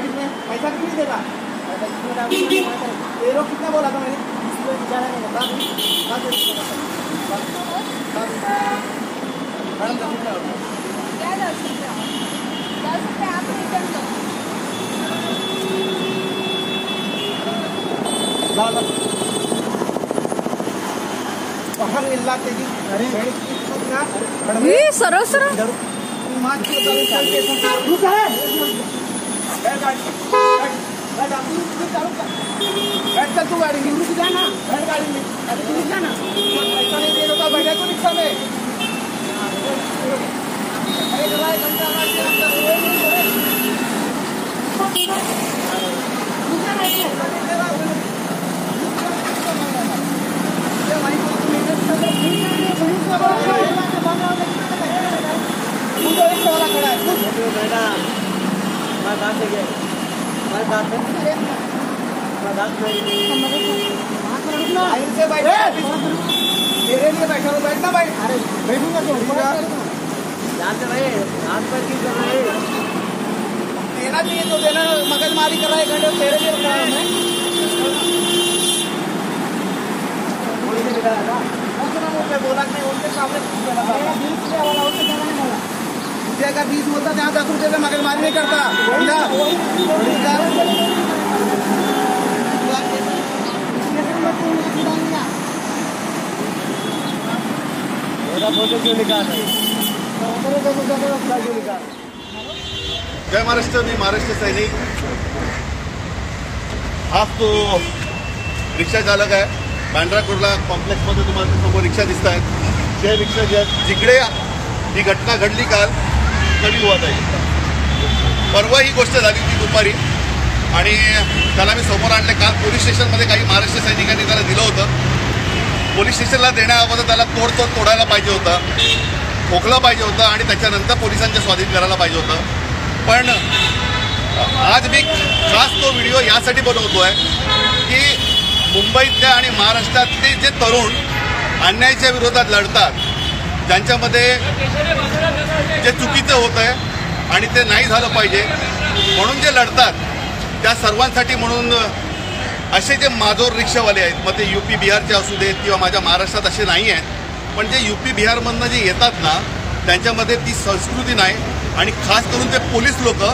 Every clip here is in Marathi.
साइड में पैसा कितने नहीं देगा ये कितना बोला था मैंने? किसी को विचारा नहीं था मैडम दस रुपये क्या दस रुपये दस रुपये आप रिटर्न दो सरळ सरळ गाड़ी में अरे तू रुक जा ना पैसा नहीं दे रहा बैठा तो रिक्शा में अरे जरा एक घंटा बाद के अंदर वो नहीं करे। रुक जा ना ऐसे। ये वहीं पर तू मेहनत कर रहा है। वहीं से बड़ा खड़ा है। तू तो रिक्शा वाला खड़ा है तू लाइन से बैठ तेरे लिए बैठा हूँ बैठना भाई। अरे बैठूंगा तो देना चाहिए तो देना मगजमारी कर रहा है घंटे तेरे लिए बता रहा हूँ मैं। उनसे बोला नहीं उनके सामने मुझे अगर बीस बोलता जहाँ दस रुपये में मगजमारी नहीं करता। जय महाराष्ट्र मी महाराष्ट्र सैनिक. हा तो रिक्षा चालक आहे. बांद्रा कुर्ला कॉम्प्लेक्समध्ये तुम्हाला समोर रिक्षा दिसत आहेत. जे रिक्षा ज्या. जिकडे ही घटना घडली काल कमी होत आहे परवा ही गोष्ट झाली होती दुपारी. आणि त्याला मी समोर आणले. काल पोलीस स्टेशनमध्ये काही महाराष्ट्र सैनिकांनी त्याला दिलं होतं. पोलीस स्टेशनला देण्याअगोदर त्याला तोडतोड तोडायला पाहिजे होतं खोकलं पाहिजे होतं आणि त्याच्यानंतर पोलिसांच्या स्वाधीन करायला पाहिजे होतं. पण आज मी खास तो व्हिडिओ यासाठी बनवतो आहे की मुंबईतल्या आणि महाराष्ट्रातले जे तरुण अन्यायाच्या विरोधात लढतात ज्यांच्यामध्ये जे चुकीचं होतं आहे आणि ते नाही झालं पाहिजे म्हणून जे लढतात त्या सर्वांसाठी म्हणून असे जे माजोर रिक्षावाले आहेत मग ते यू पी बिहारचे असू देत किंवा माझ्या महाराष्ट्रात असे नाही आहेत पण जे यू पी बिहारमधनं जे येतात ना त्यांच्यामध्ये ती संस्कृती नाही आणि खास करून ते पोलीस लोक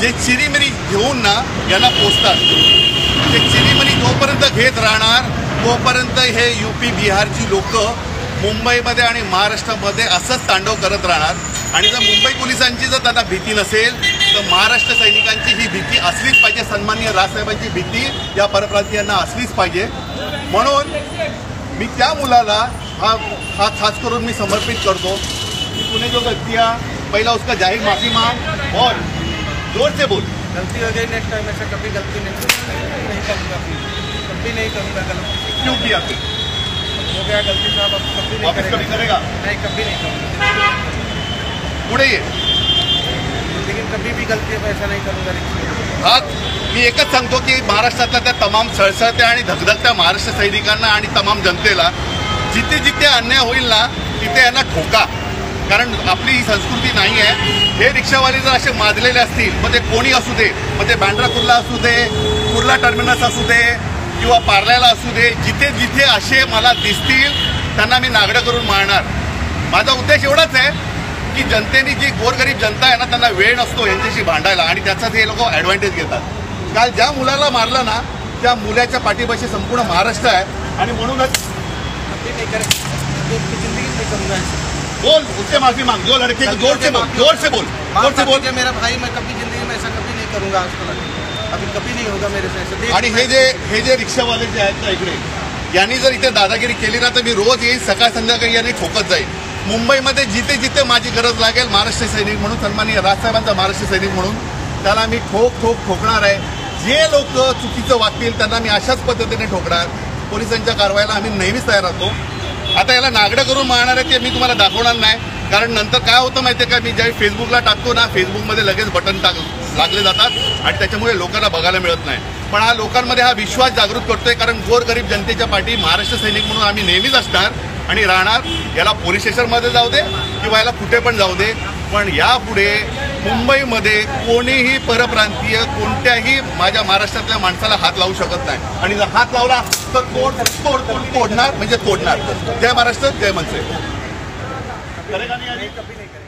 जे चिरीमिरी घेऊन ना यांना पोचतात ते चिरीमिरी जोपर्यंत घेत राहणार तोपर्यंत हे यू पी बिहारची लोक मुंबईमध्ये आणि महाराष्ट्रामध्ये असंच तांडव करत राहणार. आणि जर मुंबई पोलिसांची जर त्यांना भीती नसेल तर महाराष्ट्र सैनिकांची ही भीती असलीच पाहिजे. सन्माननीय राजसाहेबांची भीती या परप्रांतीयांना असलीच पाहिजे. म्हणून मी त्या मुलाला हा हा खास करून मी समर्पित करतो. की तूने जो गलतियाँ पहिला उसका जाहीर माफी मांग. और जोर से बोल. गलती हो गई नेक्स्ट टाइम ऐसा कभी गलती नहीं नहीं करूँगा। कभी नहीं करूँगा गलती। क्यों किया फिर हो गया गलती साहब अब कभी नहीं वापस कभी करेगा? करेगा? नहीं कभी नहीं करूँगा। पुढे ये। लेकिन कभी भी गलती पे ऐसा नहीं करूँगा रिक्शा हा मी एकच सांगतो की महाराष्ट्रातल्या त्या तमाम सळसळत्या आणि धगधगत्या महाराष्ट्र सैनिकांना आणि तमाम जनतेला जिथे जिथे अन्याय होईल ना तिथे यांना ठोका. कारण आपली ही संस्कृती नाही आहे. हे रिक्षावाले जर असे माजलेले असतील मग ते कोणी असू दे मग ते बँड्रा कुर्ला असू दे कुर्ला टर्मिनस असू दे किंवा पार्ल्याला असू दे जिथे जिथे असे मला दिसतील त्यांना मी नागडं करून मारणार. माझा उद्देश एवढाच आहे की जनतेने जी गोरगरीब जनता आहे ना त्यांना वेळ नसतो यांच्याशी भांडायला आणि त्याचा ते लोक ॲडव्हान्टेज घेतात. काल ज्या मुलाला मारलं ना त्या मुलाच्या पाठीपाशी संपूर्ण महाराष्ट्र आहे आणि म्हणूनच जिंदगी बोल उससे माफी मांग. जो लड़के जोर से बोल जोर से बोल जोर से बोल. मेरा भाई मैं कभी जिंदगी में ऐसा कभी नहीं करूंगा आज अभी कभी नहीं होगा मेरे से आणि हे जे हे जे रिक्षावाले जे आहेत ना इकडे यांनी जर इथे दादागिरी केली ना तर मी रोज येईल सकाळ संध्याकाळी यांनी ठोकत जाईल मुंबईमध्ये जिथे जिथे माझी गरज लागेल महाराष्ट्र सैनिक म्हणून सन्माननीय राजसाहेबांचा महाराष्ट्र सैनिक म्हणून त्याला मी ठोक ठोक ठोकणार आहे. जे लोक चुकीचं वागतील त्यांना मी अशाच पद्धतीने ठोकणार. पोलिसांच्या कारवाईला आम्ही नेहमीच तयार राहतो. आता याला नागडं करून मारणार आहे ते मी तुम्हाला दाखवणार नाही. कारण नंतर काय होतं माहितीये का? मी ज्यावेळी फेसबुकला टाकतो ना फेसबुकमध्ये लगेच बटन टाक लागले जातात आणि त्याच्यामुळे लोकांना बघायला मिळत नाही. पण हा लोकांमध्ये हा विश्वास जागृत करतोय कारण गोरगरीब जनतेच्या पाठी महाराष्ट्र सैनिक म्हणून आम्ही नेहमीच असणार आणि राहणार. याला पोलीस स्टेशनमध्ये जाऊ दे किंवा याला कुठे पण जाऊ दे. पण यापुढे मुंबईमध्ये कोणीही परप्रांतीय कोणत्याही माझ्या महाराष्ट्रातल्या माणसाला हात लावू शकत नाही. आणि जर हात लावला तर तोड तोड तोड तोडणार? म्हणजे तोडणार. जय महाराष्ट्र जय मनसे. करेगा नहीं आजी? कभी नहीं करेंगे